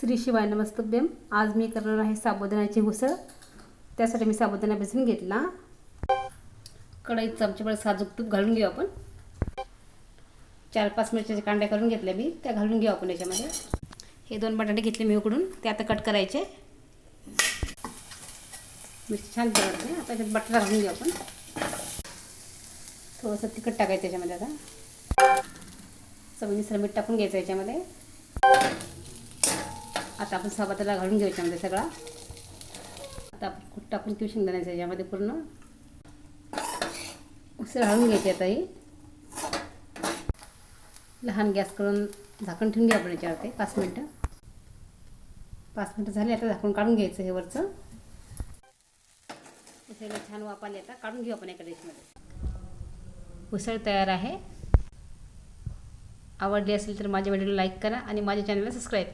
श्री शिवाय नमस्तभ्यम. आज मी करणार आहे साबुदाण्याची उसळ. त्यासाठी मी साबुदाणा बेसन घेतला. कढईत चमच्याभर साजूक तूप घालून घेऊ आपण. चार पाच मिरच्याच्या कांड्या करून घेतल्या मी. त्या घालून घेऊ आपण याच्यामध्ये. हे दोन बटाटे घेतले मी उकडून. ते आता कट करायचे. मिरची छान परडते आता त्यात बटाटा घालून घेऊ आपण. थोडंसं तिखट टाकायचं त्याच्यामध्ये आता. चवीनुसार मीठ टाकून घ्यायचं याच्यामध्ये. आता आपण साबाताला घालून घेऊ याच्यामध्ये सगळा. आता आपण खूप टाकून घेऊ शेंगदाण्याचं याच्यामध्ये पूर्ण. उसळ घालून घ्यायची आता ही लहान गॅस करून झाकण ठेवून घ्या आपण याच्यावरती पाच मिनटं. पाच मिनटं झाले आता झाकून काढून घ्यायचं हे वरचं. उसळीला छान वापरले आता काढून घेऊ आपण एका डिशमध्ये. उसळ तयार आहे. आवडली असेल तर माझ्या व्हिडिओला लाईक करा आणि माझ्या चॅनलला सबस्क्राईब करा.